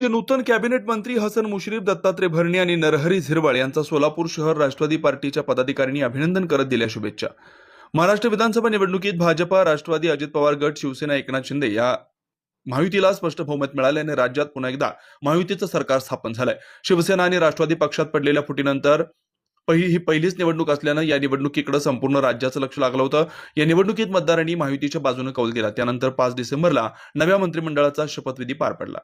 नूतन cabinet मंत्री हसन मुश्रीफ दत्तात्रय भरणे आणि नरहरी झिरवाळ यांचा सोलापूर शहर राष्ट्रवादी पार्टीच्या पदाधिकाऱ्यांनी अभिनंदन करत दिल्या शुभेच्छा. महाराष्ट्र विधानसभा निवडणुकीत भाजपा राष्ट्रवादी अजित पवार गट शिवसेना एकनाथ शिंदे या महायुतीला स्पष्ट बहुमत मिळाल्याने राज्यात पुन्हा एकदा महायुतीचं सरकार स्थापन झालंय. शिवसेना आणि राष्ट्रवादी पक्षात पडलेल्या फुटीनंतर पहिली ही पहिलीच निवडणूक असल्यानं या निवडणुकीकडे संपूर्ण राज्याचं लक्ष लागलं होतं. या निवडणुकीत मतदारांनी महायुतीच्या बाजूने कौल केला त्यानंतर पाच डिसेंबरला नव्या मंत्रिमंडळाचा शपथविधी पार पडला.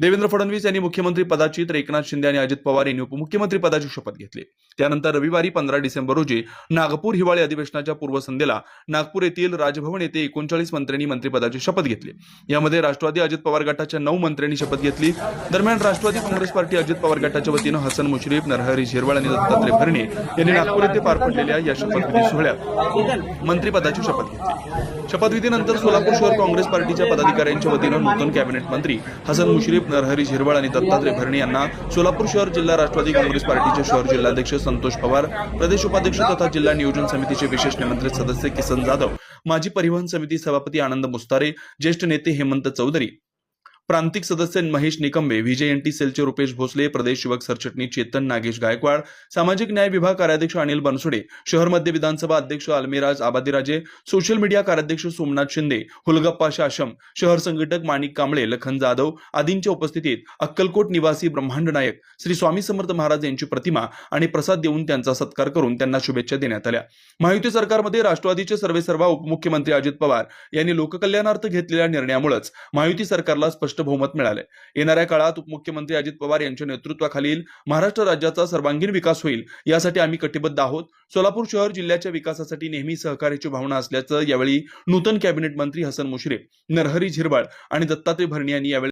देवेंद्र फडणवीस यांनी मुख्यमंत्री पदाची तर एकनाथ शिंदे आणि अजित पवार यांनी उपमुख्यमंत्री पदाची शपथ घेतली. त्यानंतर रविवारी पंधरा डिसेंबर रोजी नागपूर हिवाळी अधिवेशनाच्या पूर्वसंध्येला नागपूर येथील राजभवन येथे एकोणचाळीस मंत्र्यांनी मंत्रिपदाची शपथ घेतली. यामध्ये राष्ट्रवादी अजित पवार गटाच्या नऊ मंत्र्यांनी शपथ घेतली. दरम्यान राष्ट्रवादी काँग्रेस पार्टी अजित पवार गटाच्या वतीनं हसन मुश्रीफ नरहरी झिरवाळ आणि दत्तात्रय भरणे यांनी नागपूर येथे पार पडलेल्या या शपथविधी सोहळ्यात मंत्रिपदाची शपथ घेतली. शपथविधीनंतर सोलापूर शहर काँग्रेस पार्टीच्या पदाधिकाऱ्यांच्या वतीनं नूतन कॅबिनेट मंत्री हसन मुश्रीफ नरहरी झिरवळ आणि दत्तात्रय भरणे यांना सोलापूर शहर जिल्हा राष्ट्रवादी काँग्रेस पार्टीचे शहर जिल्हाध्यक्ष संतोष पवार प्रदेश उपाध्यक्ष तथा जिल्हा नियोजन समितीचे विशेष निमंत्रित सदस्य किसन जाधव माजी परिवहन समिती सभापती आनंद मुस्तारे ज्येष्ठ नेते हेमंत चौधरी प्रांतिक सदस्य Mahesh Nikambe VJ N T सेलचे रुपेश भोसले प्रदेश युवक सरचिटणीस चेतन नागेश गायकवाड सामाजिक न्याय विभाग कार्याध्यक्ष अनिल बनसोडे शहर मध्य विधानसभा अध्यक्ष आलमीराज आबादीराजे सोशल मीडिया कार्याध्यक्ष सोमनाथ शिंदे हुलगप्पा शाशम शहर संघटक माणिक कांबळे लखन जाधव आदींच्या उपस्थितीत अक्कलकोट निवासी ब्रह्मांड नायक श्री स्वामी समर्थ महाराज यांची प्रतिमा आणि प्रसाद देऊन त्यांचा सत्कार करून त्यांना शुभेच्छा देण्यात आल्या. महायुती सरकारमध्ये राष्ट्रवादीचे सर्वेसर्वा उपमुख्यमंत्री अजित पवार यांनी लोककल्याणार्थ घेतलेल्या निर्णयामुळेच महायुती सरकारला स्पष्ट बहुमत मिळालंय येणाऱ्या काळात उपमुख्यमंत्री अजित पवार यांच्या नेतृत्वाखालील महाराष्ट्र राज्याचा सर्वांगीण विकास होईल यासाठी आम्ही कटिबद्ध आहोत. सोलापूर शहर जिल्ह्याच्या विकासासाठी नेहमी सहकार्याची भावना असल्याचं यावेळी नूतन कॅबिनेट मंत्री हसन मुश्रीफ नरहरी झिरवाळ आणि दत्तात्रय भरणे यांनी यावेळी